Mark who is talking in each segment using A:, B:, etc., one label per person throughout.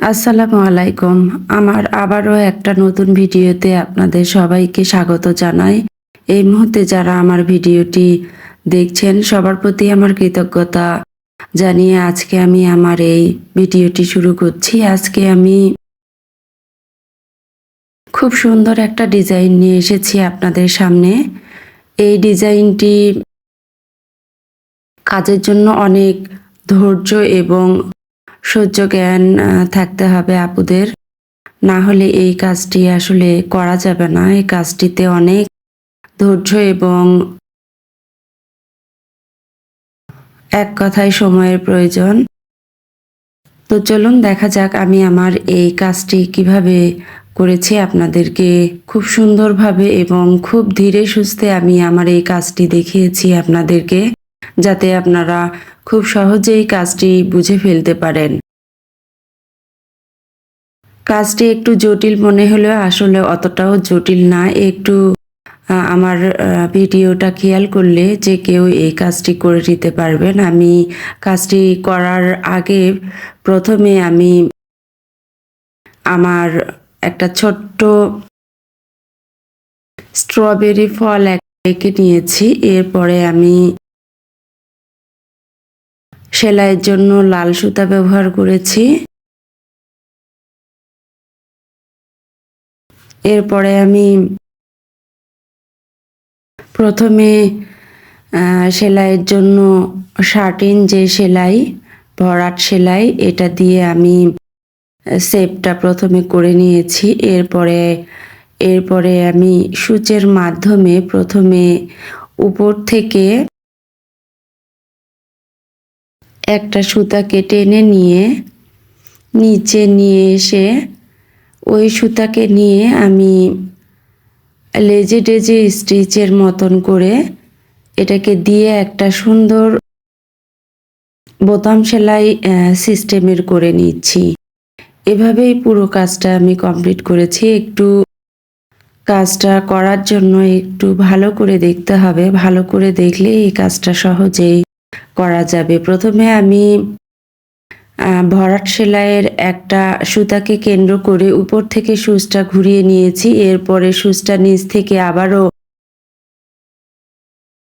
A: আসসালামু আলাইকুম। আমার আবারও একটা নতুন ভিডিওতে আপনাদের সবাইকে স্বাগত জানাই। এই মুহূর্তে যারা আমার ভিডিওটি দেখছেন, সবার প্রতি আমার কৃতজ্ঞতা জানিয়ে আজকে আমি আমার এই ভিডিওটি শুরু করছি। আজকে আমি খুব সুন্দর একটা ডিজাইন নিয়ে এসেছি আপনাদের সামনে। এই ডিজাইনটি কাজের জন্য অনেক ধৈর্য এবং সহ্য জ্ঞান থাকতে হবে আপুদের। না হলে এই কাজটি আসলে করা যাবে না। এই কাজটিতে অনেক ধৈর্য এবং এক কথায় সময়ের প্রয়োজন। তো চলুন দেখা যাক আমি আমার এই কাজটি কীভাবে করেছি আপনাদেরকে। খুব সুন্দরভাবে এবং খুব ধীরে সুস্থে আমি আমার এই কাজটি দেখিয়েছি আপনাদেরকে। যাতে আপনারা খুব সহজেই কাজটি বুঝে ফেলতে পারেন। কাজটি একটু জটিল মনে হলেও আসলে অতটাও জটিল না। একটু আমার ভিডিওটা খেয়াল করলে যে কেউ এই কাজটি করে নিতে পারবেন। আমি কাজটি করার আগে প্রথমে আমি আমার একটা ছোট্ট স্ট্রবেরি ফল এঁকে নিয়েছি। এরপরে আমি সেলাইয়ের জন্য লাল সুতা ব্যবহার করেছি। এরপরে আমি প্রথমে সেলাইয়ের জন্য শার্টিন যে সেলাই, ভরাট সেলাই, এটা দিয়ে আমি শেপটা প্রথমে করে নিয়েছি। এরপরে এরপরে আমি সূচের মাধ্যমে প্রথমে উপর থেকে একটা সুতাকে টেনে নিয়ে, নিচে নিয়ে এসে ওই সুতাকে নিয়ে আমি লেজে ডেজে স্টিচের মতন করে এটাকে দিয়ে একটা সুন্দর বোতাম সেলাই সিস্টেমের করে নিচ্ছি। এভাবেই পুরো কাজটা আমি কমপ্লিট করেছি। একটু কাজটা করার জন্য একটু ভালো করে দেখতে হবে। ভালো করে দেখলে এই কাজটা সহজেই করা যাবে। প্রথমে আমি ভরাট সেলাইয়ের একটা সুতাকে কেন্দ্র করে উপর থেকে সুচটা ঘুরিয়ে নিয়েছি। এরপরে সুচটা নিচ থেকে আবারও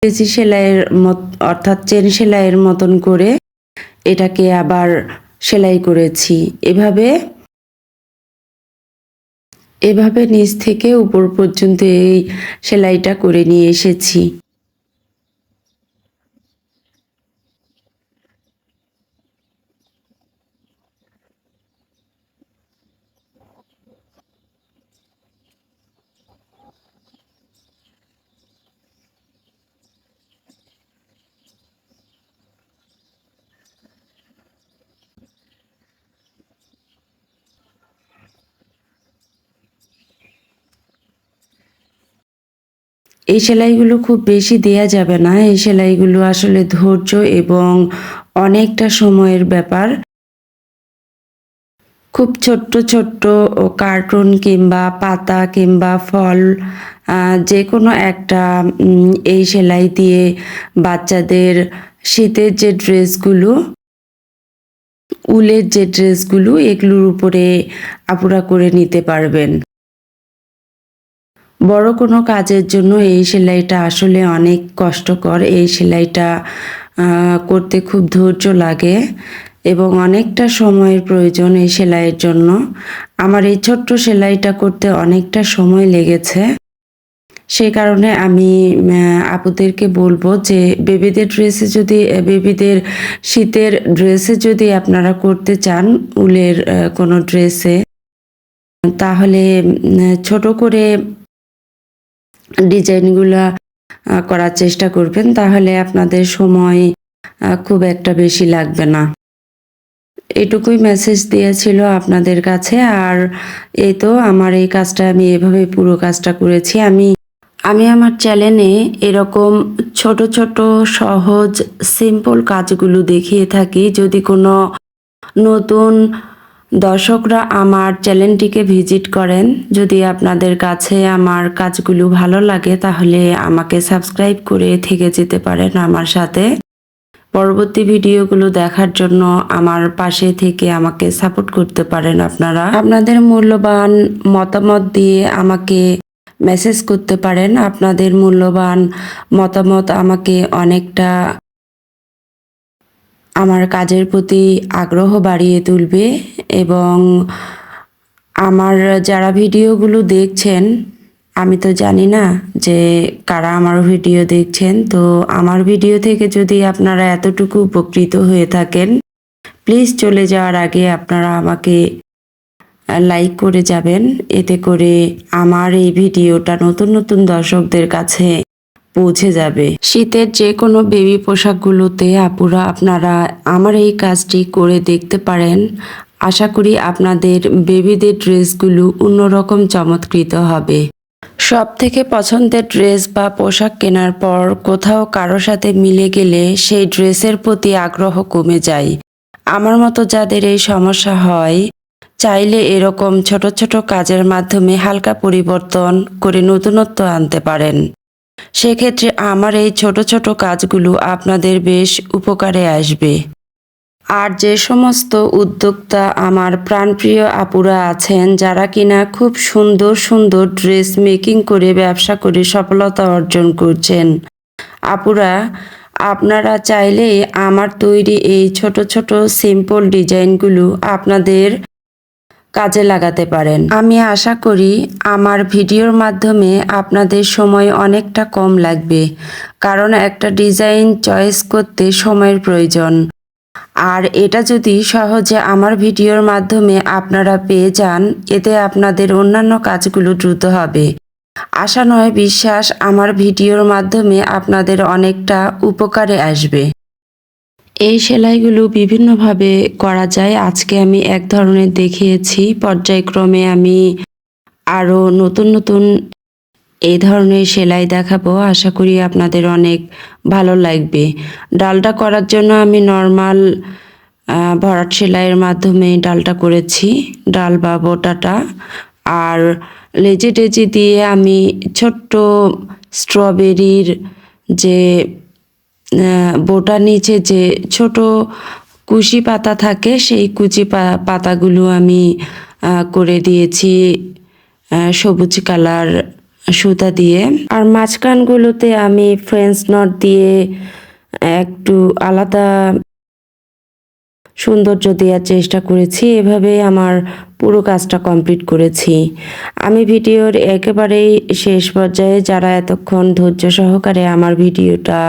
A: কেজি সেলাইয়ের মত, অর্থাৎ চেন সেলাইয়ের মতন করে এটাকে আবার সেলাই করেছি। এভাবে এভাবে নিচ থেকে উপর পর্যন্ত এই সেলাইটা করে নিয়ে এসেছি। এই সেলাইগুলো খুব বেশি দেয়া যাবে না। এই সেলাইগুলো আসলে ধৈর্য এবং অনেকটা সময়ের ব্যাপার। খুব ছোট্ট ছোট্ট কার্টুন কিংবা পাতা কিংবা ফল যে কোনো একটা এই সেলাই দিয়ে বাচ্চাদের শীতের যে ড্রেসগুলো, উলের যে ড্রেসগুলো, এগুলোর উপরে আপুরা করে নিতে পারবেন। বড় কোনো কাজের জন্য এই সেলাইটা আসলে অনেক কষ্টকর। এই সেলাইটা করতে খুব ধৈর্য লাগে এবং অনেকটা সময়ের প্রয়োজন এই সেলাইয়ের জন্য। আমার এই ছোট্ট সেলাইটা করতে অনেকটা সময় লেগেছে। সে কারণে আমি আপুদেরকে বলব যে, বেবিদের ড্রেসে যদি বেবিদের শীতের ড্রেসে যদি আপনারা করতে চান উলের কোনো ড্রেসে, তাহলে ছোট করে ডিজাইনগুলা করার চেষ্টা করবেন, তাহলে আপনাদের সময় খুব একটা বেশি লাগবে না। এটুকুই মেসেজ দিয়েছিল আপনাদের কাছে, আর এই তো আমার এই কাজটা, আমি এভাবে পুরো কাজটা করেছি। আমি আমি আমার চ্যানেলে এরকম ছোট ছোট, সহজ সিম্পল কাজগুলো দেখিয়ে থাকি। যদি কোনো নতুন দর্শকরা আমার চ্যানেলটিকে ভিজিট করেন। যদি আপনাদের কাছে আমার কাজগুলো ভালো লাগে, তাহলে আমাকে সাবস্ক্রাইব করে থেকে যেতে পারেন আমার সাথে। পরবর্তী ভিডিওগুলো দেখার জন্য আমার পাশে থেকে আমাকে সাপোর্ট করতে পারেন আপনারা। আপনাদের মূল্যবান মতামত দিয়ে আমাকে মেসেজ করতে পারেন। আপনাদের মূল্যবান মতামত আমাকে অনেকটা আমার কাজের প্রতি আগ্রহ বাড়িয়ে তুলবে এবং আমার যারা ভিডিওগুলো দেখছেন, আমি তো জানি না যে কারা আমার ভিডিও দেখছেন, তো আমার ভিডিও থেকে যদি আপনারা এতটুকু উপকৃত হয়ে থাকেন প্লিজ চলে যাওয়ার আগে আপনারা আমাকে লাইক করে যাবেন। এতে করে আমার এই ভিডিওটা নতুন নতুন দর্শকদের কাছে পৌঁছে যাবে। শীতের যে কোনো বেবি পোশাকগুলোতে আপুরা আপনারা আমার এই কাজটি করে দেখতে পারেন। আশা করি আপনাদের বেবিদের ড্রেসগুলো অন্যরকম চমৎকৃত হবে। সব থেকে পছন্দের ড্রেস বা পোশাক কেনার পর কোথাও কারও সাথে মিলে গেলে সেই ড্রেসের প্রতি আগ্রহ কমে যায়। আমার মতো যাদের এই সমস্যা হয়, চাইলে এরকম ছোট ছোট কাজের মাধ্যমে হালকা পরিবর্তন করে নতুনত্ব আনতে পারেন। সেক্ষেত্রে আমার এই ছোট ছোট কাজগুলো আপনাদের বেশ উপকারে আসবে। আর যে সমস্ত উদ্যোক্তা আমার প্রাণপ্রিয় আপুরা আছেন, যারা কিনা খুব সুন্দর সুন্দর ড্রেস মেকিং করে, ব্যবসা করে সফলতা অর্জন করছেন। আপুরা, আপনারা চাইলে আমার তৈরি এই ছোট ছোট সিম্পল ডিজাইনগুলো আপনাদের কাজে লাগাতে পারেন। আমি আশা করি আমার ভিডিওর মাধ্যমে আপনাদের সময় অনেকটা কম লাগবে, কারণ একটা ডিজাইন চয়েস করতে সময়ের প্রয়োজন। আর এটা যদি সহজে আমার ভিডিওর মাধ্যমে আপনারা পেয়ে যান, এতে আপনাদের অন্যান্য কাজগুলো দ্রুত হবে। আশা নয়, বিশ্বাস আমার ভিডিওর মাধ্যমে আপনাদের অনেকটা উপকারে আসবে। এই সেলাইগুলো বিভিন্নভাবে করা যায়। আজকে আমি এক ধরনের দেখিয়েছি। পর্যায়ক্রমে আমি আরও নতুন নতুন এই ধরনের সেলাই দেখাবো। আশা করি আপনাদের অনেক ভালো লাগবে। ডালটা করার জন্য আমি নর্মাল ভরাট সেলাইয়ের মাধ্যমে ডালটা করেছি, ডাল বা বোটাটা। আর লেজে টেজে দিয়ে আমি ছোট্ট স্ট্রবেরির যে বোটার নিচে যে ছোট কুশি পাতা থাকে, সেই কুচি পাতাগুলো আমি করে দিয়েছি সবুজ কালার সুতা দিয়ে। আর মাঝখানগুলোতে আমি ফ্রেঞ্চ নট দিয়ে একটু আলাদা সৌন্দর্য দেওয়ার চেষ্টা করেছি। এভাবে আমার পুরো কাজটা কমপ্লিট করেছি। আমি ভিডিওর একেবারেই শেষ পর্যায়ে, যারা এতক্ষণ ধৈর্য সহকারে আমার ভিডিওটা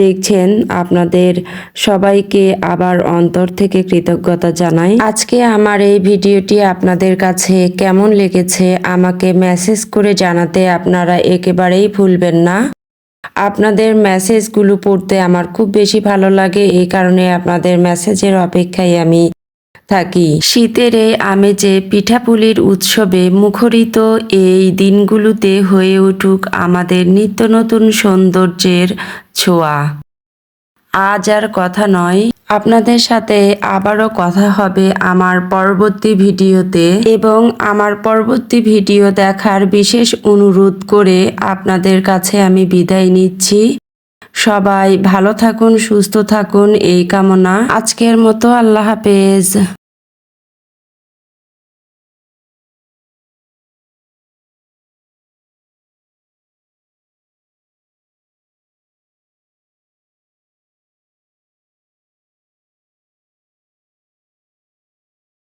A: দেখছেন, আপনাদের সবাইকে আবার অন্তর থেকে কৃতজ্ঞতা জানাই। আজকে আমার এই ভিডিওটি আপনাদের কাছে কেমন লেগেছে আমাকে মেসেজ করে জানাতে আপনারা একেবারেই ভুলবেন না। আপনাদের মেসেজগুলো পড়তে আমার খুব বেশি ভালো লাগে, এই কারণে আপনাদের মেসেজের অপেক্ষায় আমি থাকি। শীতের এই আমেজে পিঠাপুলির উৎসবে মুখরিত এই দিনগুলোতে হয়ে উঠুক আমাদের নিত্য নতুন সৌন্দর্যের ছোঁয়া। আজ আর কথা নয়। আপনাদের সাথে আবারও কথা হবে আমার পরবর্তী ভিডিওতে এবং আমার পরবর্তী ভিডিও দেখার বিশেষ অনুরোধ করে আপনাদের কাছে আমি বিদায় নিচ্ছি। সবাই ভালো থাকুন সুস্থ থাকুন এই কামনা আজকের মতো আল্লাহ হাফেজ।